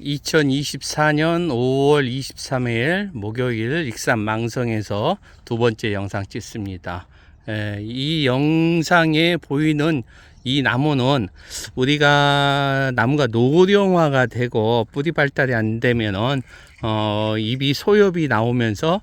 2024년 5월 23일 목요일 익산 망성에서 두 번째 영상 찍습니다. 에, 이 영상에 보이는 이 나무는 우리가 나무가 노령화가 되고 뿌리 발달이 안 되면은 어, 잎이 소엽이 나오면서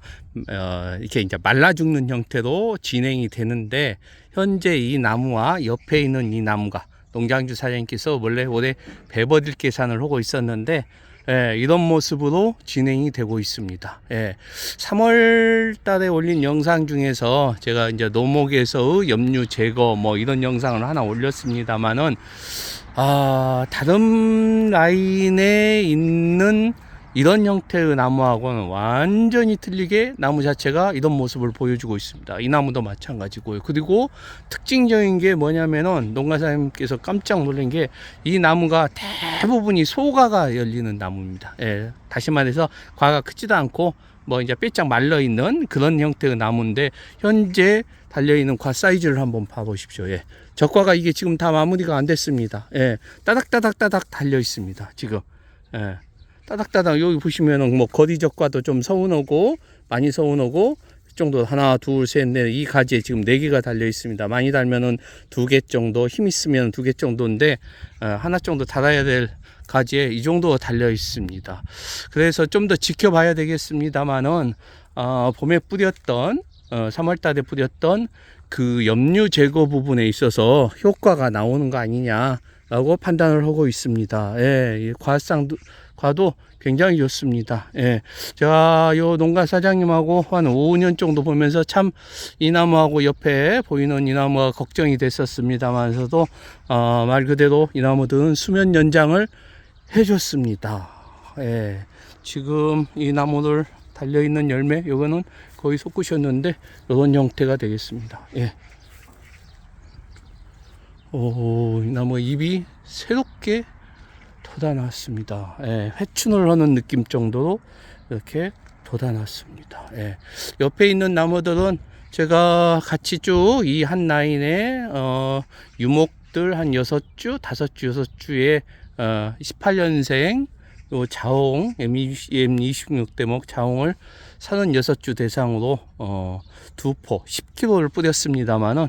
어, 이렇게 이제 말라 죽는 형태로 진행이 되는데 현재 이 나무와 옆에 있는 이 나무가 농장주 사장님께서 원래 올해 배버딜 계산을 하고 있었는데 예, 이런 모습으로 진행이 되고 있습니다. 예, 3월 달에 올린 영상 중에서 제가 이제 노목에서의 염류 제거 뭐 이런 영상을 하나 올렸습니다만은 아, 다른 라인에 있는 이런 형태의 나무하고는 완전히 틀리게 나무 자체가 이런 모습을 보여주고 있습니다. 이 나무도 마찬가지고요. 그리고 특징적인 게 뭐냐면은 농가사님께서 깜짝 놀란 게 이 나무가 대부분이 소가가 열리는 나무입니다. 예, 다시 말해서 과가 크지도 않고 뭐 이제 삐짝 말라 있는 그런 형태의 나무인데 현재 달려 있는 과 사이즈를 한번 봐보십시오. 예, 적과가 이게 지금 다 마무리가 안 됐습니다. 예, 따닥따닥따닥 달려 있습니다. 지금. 예. 따닥따닥 여기 보시면은 뭐 거리적과도 좀 서운하고 많이 서운하고 이 정도 하나 둘 셋 넷 이 가지에 지금 네 개가 달려 있습니다. 많이 달면은 두 개 정도 힘 있으면 두 개 정도인데 어, 하나 정도 달아야 될 가지에 이 정도 달려 있습니다. 그래서 좀 더 지켜봐야 되겠습니다만은 어, 봄에 뿌렸던 어, 3월달에 뿌렸던 그 염류 제거 부분에 있어서 효과가 나오는 거 아니냐 라고 판단을 하고 있습니다. 예, 이 과상도 과도 굉장히 좋습니다. 예. 제가 요 농가 사장님하고 한 5년 정도 보면서 참 이 나무하고 옆에 보이는 이 나무가 걱정이 됐었습니다만서도 어, 말 그대로 이 나무들은 수면 연장을 해줬습니다. 예. 지금 이 나무들 달려 있는 열매 요거는 거의 솟구셨는데 이런 형태가 되겠습니다. 예. 오, 이 나무 잎이 새롭게 돋아났습니다. 예, 회춘을 하는 느낌 정도로 이렇게 돋아났습니다. 예, 옆에 있는 나무들은 제가 같이 쭉 이 한 라인에 어, 유목들 한 여섯 주, 다섯 주, 여섯 주에 어, 18년생 요 자홍 M26 대목 자홍을 36주 대상으로 어, 두 포 10kg를 뿌렸습니다만은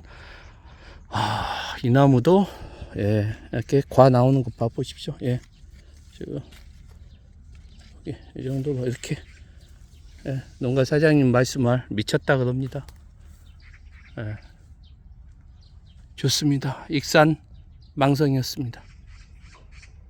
아, 이 나무도 예, 이렇게 과 나오는 거 봐 보십시오. 예. 지금 예, 이 정도로 이렇게 예, 농가 사장님 말씀을 미쳤다 그럽니다. 예. 좋습니다. 익산 망성이었습니다.